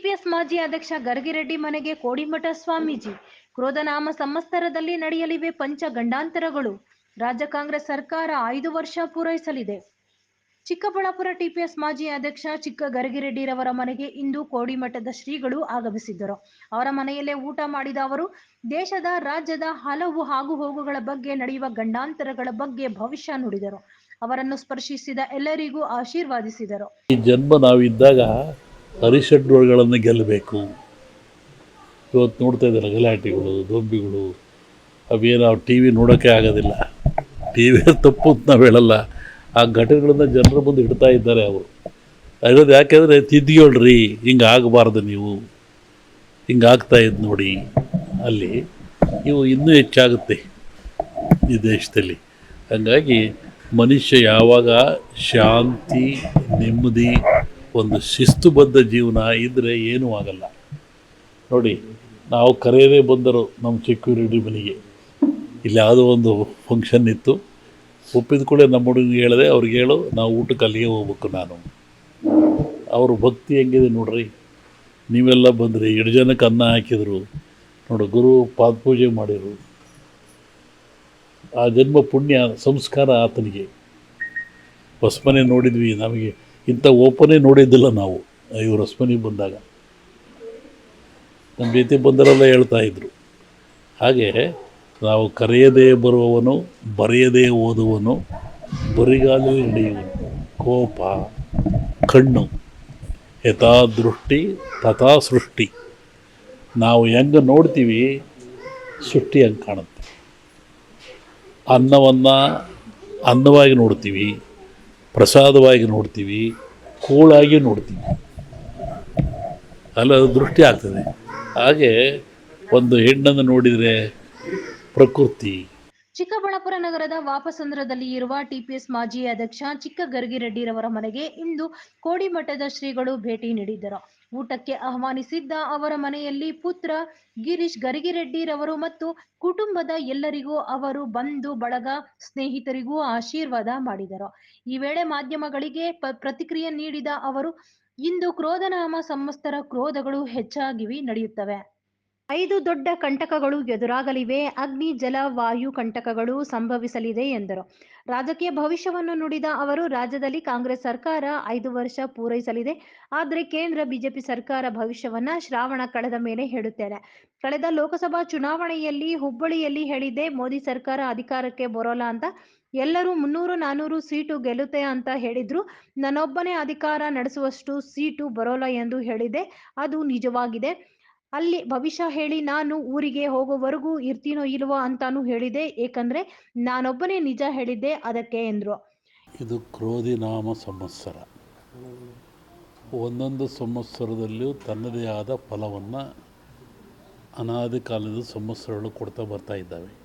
TPS ಮಾಜಿ ಅಧ್ಯಕ್ಷ ಗರ್ಗಿರೆಡ್ಡಿ ಮನೆಗೆ ಕೋಡಿಮಠ ಸ್ವಾಮೀಜಿ. ಕ್ರೋಧನಾಮ ಸಂವತ್ಸರದಲ್ಲಿ ನಡೆಯಲಿವೆ ಪಂಚ ಗಂಡಾಂತರಗಳು. ರಾಜ್ಯ ಕಾಂಗ್ರೆಸ್ ಸರ್ಕಾರ ಐದು ವರ್ಷ ಪೂರೈಸಲಿದೆ. ಚಿಕ್ಕಬಳ್ಳಾಪುರ ಟಿಪಿಎಸ್ ಮಾಜಿ ಅಧ್ಯಕ್ಷ ಚಿಕ್ಕ ಗರಗಿರೆಡ್ಡಿರವರ ಮನೆಗೆ ಇಂದು ಕೋಡಿಮಠದ ಶ್ರೀಗಳು ಆಗಮಿಸಿದ್ದರು. ಅವರ ಮನೆಯಲ್ಲೇ ಊಟ ಮಾಡಿದ ಅವರು, ದೇಶದ, ರಾಜ್ಯದ ಹಲವು ಆಗುಹೋಗುಗಳ ಬಗ್ಗೆ ನಡೆಯುವ ಗಂಡಾಂತರಗಳ ಬಗ್ಗೆ ಭವಿಷ್ಯ ನುಡಿದರು. ಅವರನ್ನು ಸ್ಪರ್ಶಿಸಿದ ಎಲ್ಲರಿಗೂ ಆಶೀರ್ವಾದಿಸಿದರು. ಈ ಜನ್ಮ ನಾವಿದ್ದಾಗ ಅರಿಷಡ್ವರ್ಗಳನ್ನು ಗೆಲ್ಲಬೇಕು. ಇವತ್ತು ನೋಡ್ತಾ ಇದ್ದಾರೆ ಗಲಾಟೆಗಳು, ದೊಂಬಿಗಳು. ಅವೇನು ನಾವು ಟಿ ವಿ ನೋಡೋಕ್ಕೆ ಆಗೋದಿಲ್ಲ. ಟಿ ವಿ ತಪ್ಪು ಅಂತ ನಾವು ಹೇಳಲ್ಲ. ಆ ಘಟನೆಗಳನ್ನು ಜನರ ಮುಂದೆ ಇಡ್ತಾ ಇದ್ದಾರೆ ಅವರು. ಇರೋದು ಯಾಕೆಂದರೆ ತಿದ್ದಿಗೊಳ್ರಿ, ಹಿಂಗೆ ಆಗಬಾರ್ದು ನೀವು. ಹಿಂಗೆ ಆಗ್ತಾ ಇದ್ದು ನೋಡಿ. ಅಲ್ಲಿ ಇವು ಇನ್ನೂ ಹೆಚ್ಚಾಗುತ್ತೆ ಈ ದೇಶದಲ್ಲಿ. ಹಾಗಾಗಿ ಮನುಷ್ಯ ಯಾವಾಗ ಶಾಂತಿ, ನೆಮ್ಮದಿ ಒಂದು ಶಿಸ್ತುಬದ್ಧ ಜೀವನ ಇದ್ದರೆ ಏನೂ ಆಗಲ್ಲ. ನೋಡಿ, ನಾವು ಕರೆಯದೇ ಬಂದರು ನಮ್ಮ ಸೆಕ್ಯೂರಿಟಿ ಮನೆಗೆ ಇಲ್ಲಿ ಯಾವುದೋ ಒಂದು ಫಂಕ್ಷನ್ ಇತ್ತು. ಒಪ್ಪಿದ ಕೂಡ ನಮ್ಮ ಹುಡುಗನಿಗೆ ಹೇಳಿದೆ, ಅವ್ರಿಗೆ ಹೇಳು, ನಾವು ಊಟಕ್ಕೆ ಅಲ್ಲಿಗೆ ಹೋಗ್ಬೇಕು ನಾನು. ಅವ್ರ ಭಕ್ತಿ ಹೆಂಗಿದೆ ನೋಡ್ರಿ. ನೀವೆಲ್ಲ ಬಂದ್ರಿ ಎರಡು ಜನಕ್ಕೆ ಅನ್ನ ಹಾಕಿದರು. ನೋಡು, ಗುರು ಪಾದಪೂಜೆ ಮಾಡಿದರು. ಆ ಜನ್ಮ ಪುಣ್ಯ, ಸಂಸ್ಕಾರ ಆತನಿಗೆ. ಹೊಸ್ಮನೆ ನೋಡಿದ್ವಿ, ನಮಗೆ ಇಂಥ ಓಪನೇ ನೋಡಿದ್ದಿಲ್ಲ ನಾವು, ಇವರು ಹೊಸ್ಮನೆಗೆ ಬಂದಾಗ. ನಮ್ಮ ಜೊತೆ ಬಂದರೆಲ್ಲ ಹೇಳ್ತಾ ಇದ್ರು. ಹಾಗೆ ನಾವು ಕರೆಯದೇ ಬರುವವನು, ಬರೆಯದೇ ಓದುವನು ಬರಿಗಾಲಲ್ಲಿ ನಡೆಯುವನು ಕೋಪ, ಕಣ್ಣು ಯಥಾ ದೃಷ್ಟಿ ತಥಾ ಸೃಷ್ಟಿ ನಾವು ಹೆಂಗೆ ನೋಡ್ತೀವಿ, ಸೃಷ್ಟಿ ಹಂಗೆ ಕಾಣುತ್ತೆ. ಅನ್ನವನ್ನು ಅನ್ನವಾಗಿ ನೋಡ್ತೀವಿ. ಪ್ರಸಾದವಾಗಿ ನೋಡ್ತೀವಿ ಕೂಳಾಗಿ ನೋಡ್ತೀವಿ. ಅಲ್ಲ ದೃಷ್ಟಿ ಆಗ್ತದೆ. ಹಾಗೆ ಒಂದು ಹೆಣ್ಣನ್ನು ನೋಡಿದರೆ ಪ್ರಕೃತಿ ಚಿಕ್ಕಬಳ್ಳಾಪುರ ನಗರದ ವಾಪಸಂದ್ರದಲ್ಲಿ ಇರುವ ಟಿಪಿಎಸ್ ಮಾಜಿ ಅಧ್ಯಕ್ಷ ಚಿಕ್ಕ ಗರ್ಗಿರೆಡ್ಡಿರವರ ಮನೆಗೆ ಇಂದು ಕೋಡಿಮಠದ ಶ್ರೀಗಳು ಭೇಟಿ ನೀಡಿದ್ದರು. ಊಟಕ್ಕೆ ಆಹ್ವಾನಿಸಿದ್ದ ಅವರ ಮನೆಯಲ್ಲಿ ಪುತ್ರ ಗಿರೀಶ್ ಗರಿಗಿರೆಡ್ಡಿರವರು ಮತ್ತು ಕುಟುಂಬದ ಎಲ್ಲರಿಗೂ ಅವರು ಬಂಧು ಬಳಗ ಸ್ನೇಹಿತರಿಗೂ ಆಶೀರ್ವಾದ ಮಾಡಿದರು. ಈ ವೇಳೆ ಮಾಧ್ಯಮಗಳಿಗೆ ಪ್ರತಿಕ್ರಿಯೆ ನೀಡಿದ ಅವರು, ಇಂದು ಕ್ರೋಧನಾಮ ಸಮಸ್ತರ ಕ್ರೋಧಗಳು ಹೆಚ್ಚಾಗಿವೆ, ನಡೆಯುತ್ತವೆ. ಐದು ದೊಡ್ಡ ಕಂಟಕಗಳು ಎದುರಾಗಲಿವೆ. ಅಗ್ನಿ, ಜಲ, ವಾಯು ಕಂಟಕಗಳು ಸಂಭವಿಸಲಿದೆ ಎಂದರು. ರಾಜಕೀಯ ಭವಿಷ್ಯವನ್ನು ನುಡಿದ ಅವರು, ರಾಜ್ಯದಲ್ಲಿ ಕಾಂಗ್ರೆಸ್ ಸರ್ಕಾರ ಐದು ವರ್ಷ ಪೂರೈಸಲಿದೆ. ಆದರೆ ಕೇಂದ್ರ ಬಿಜೆಪಿ ಸರ್ಕಾರ ಭವಿಷ್ಯವನ್ನ ಶ್ರಾವಣ ಕಳೆದ ಮೇಲೆ ಹೇಳುತ್ತೇನೆ. ಕಳೆದ ಲೋಕಸಭಾ ಚುನಾವಣೆಯಲ್ಲಿ ಹುಬ್ಬಳ್ಳಿಯಲ್ಲಿ ಹೇಳಿದ್ದೆ, ಮೋದಿ ಸರ್ಕಾರ ಅಧಿಕಾರಕ್ಕೆ ಬರೋಲ್ಲ ಅಂತ. ಎಲ್ಲರೂ ಮುನ್ನೂರು, ನಾನೂರು ಸೀಟು ಗೆಲ್ಲುತ್ತೆ ಅಂತ ಹೇಳಿದ್ರು. ನನ್ನೊಬ್ಬನೇ ಅಧಿಕಾರ ನಡೆಸುವಷ್ಟು ಸೀಟು ಬರೋಲ್ಲ ಎಂದು ಹೇಳಿದೆ ಅದು ನಿಜವಾಗಿದೆ. ಅಲ್ಲಿ ಭವಿಷ್ಯ ಹೇಳಿ ನಾನು ಊರಿಗೆ ಹೋಗೋವರೆಗೂ ಇರ್ತೀನೋ ಇಲ್ವೋ ಅಂತಾನು ಹೇಳಿದೆ. ಏಕಂದ್ರೆ ನಾನೊಬ್ಬನೇ ನಿಜ ಹೇಳಿದ್ದೆ ಅದಕ್ಕೆ ಎಂದ್ರು. ಇದು ಕ್ರೋಧಿ ನಾಮ ಸಂವತ್ಸರ. ಒಂದೊಂದು ಸಂವತ್ಸರದಲ್ಲಿಯೂ ತನ್ನದೇ ಆದ ಫಲವನ್ನು ಅನಾದಿ ಕಾಲದ ಸಂವತ್ಸರಗಳು ಕೊಡ್ತಾ ಬರ್ತಾ ಇದ್ದಾವೆ.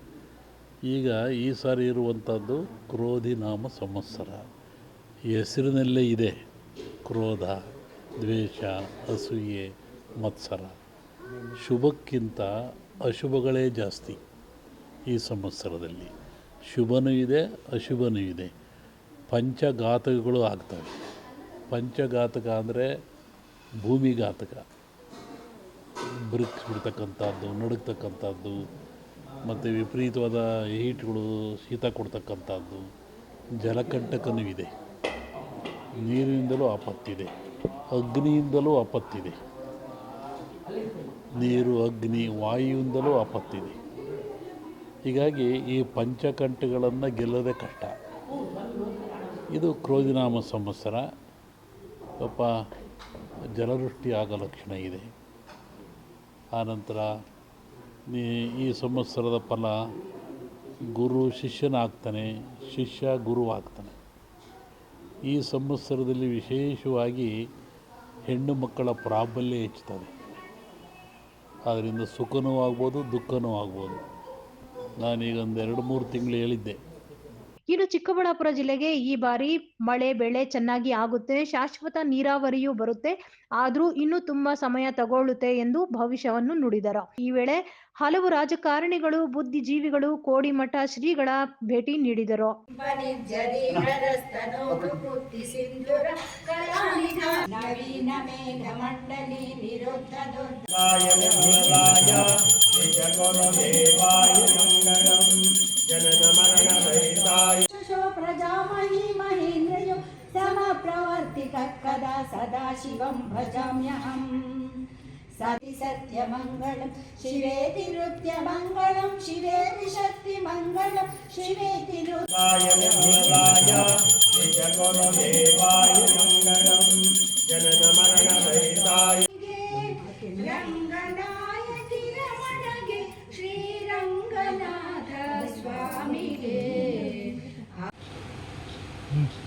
ಈಗ ಈ ಸಾರಿ ಇರುವಂಥದ್ದು ಕ್ರೋಧಿನಾಮ ಸಂವತ್ಸರ. ಹೆಸರಿನಲ್ಲೇ ಇದೆ. ಕ್ರೋಧ, ದ್ವೇಷ, ಅಸೂಯೆ, ಮತ್ಸರ. ಶುಭಕ್ಕಿಂತ ಅಶುಭಗಳೇ ಜಾಸ್ತಿ ಈ ಸಂವತ್ಸರದಲ್ಲಿ. ಶುಭನೂ ಇದೆ, ಅಶುಭನೂ ಇದೆ. ಪಂಚಘಾತಕಗಳು ಆಗ್ತವೆ. ಪಂಚಘಾತಕ ಅಂದರೆ ಭೂಮಿಘಾತಕ. ಬಿಡ್ತಕ್ಕಂಥದ್ದು, ನಡುಗ್ತಕ್ಕಂಥದ್ದು, ಮತ್ತು ವಿಪರೀತವಾದ ಹೀಟ್ಗಳು, ಶೀತ ಕೊಡ್ತಕ್ಕಂಥದ್ದು, ಜಲಕಂಟಕನೂ ಇದೆ. ನೀರಿನಿಂದಲೂ ಆಪತ್ತಿದೆ. ಅಗ್ನಿಯಿಂದಲೂ ಆಪತ್ತಿದೆ. ನೀರು, ಅಗ್ನಿ, ವಾಯುವಿಂದಲೂ ಆಪತ್ತಿದೆ. ಹೀಗಾಗಿ ಈ ಪಂಚಕಂಠಗಳನ್ನು ಗೆಲ್ಲದೆ ಕಷ್ಟ. ಇದು ಕ್ರೋಧಿನಾಮ ಸಂವತ್ಸರ. ಪಾಪ ಜಲವೃಷ್ಟಿ ಆಗೋ ಲಕ್ಷಣ ಇದೆ. ಆನಂತರ ಈ- ಸಂವತ್ಸರದ ಫಲ ಗುರು ಶಿಷ್ಯನಾಗ್ತಾನೆ, ಶಿಷ್ಯ ಗುರು ಆಗ್ತಾನೆ ಈ ಸಂವತ್ಸರದಲ್ಲಿ ವಿಶೇಷವಾಗಿ ಹೆಣ್ಣು ಮಕ್ಕಳ ಪ್ರಾಬಲ್ಯ ಹೆಚ್ಚುತ್ತದೆ. ಅದರಿಂದ ಸುಖನೂ ಆಗ್ಬೋದು ದುಃಖನೂ ಆಗ್ಬೋದು. ನಾನೀಗ ಒಂದು ಎರಡು ಮೂರು ತಿಂಗಳು ಹೇಳಿದ್ದೆ. ಇನ್ನು ಚಿಕ್ಕಬಳ್ಳಾಪುರ ಜಿಲ್ಲೆಗೆ ಈ ಬಾರಿ ಮಳೆ ಬೆಳೆ ಚೆನ್ನಾಗಿ ಆಗುತ್ತೆ. ಶಾಶ್ವತ ನೀರಾವರಿಯೂ ಬರುತ್ತೆ. ಆದ್ರೂ ಇನ್ನೂ ತುಂಬಾ ಸಮಯ ತಗೊಳ್ಳುತ್ತೆ ಎಂದು ಭವಿಷ್ಯವನ್ನು ನುಡಿದರು. ಈ ವೇಳೆ ಹಲವು ರಾಜಕಾರಣಿಗಳು ಬುದ್ಧಿಜೀವಿಗಳು ಕೋಡಿಮಠ ಶ್ರೀಗಳ ಭೇಟಿ ನೀಡಿದರು. ನವೀನ गुरुदेवाय मङ्गलम् जननमरणभैताय प्रजामहीमहेन्द्रयो समप्रवर्तितः कदा सदा शिवं भजाम्यहम् सति सत्यमङ्गलं शिवेति नृत्यमङ्गलं शिवेति शक्तिमङ्गलं शिवेति नृत्याय गुरुदेवाय Mm.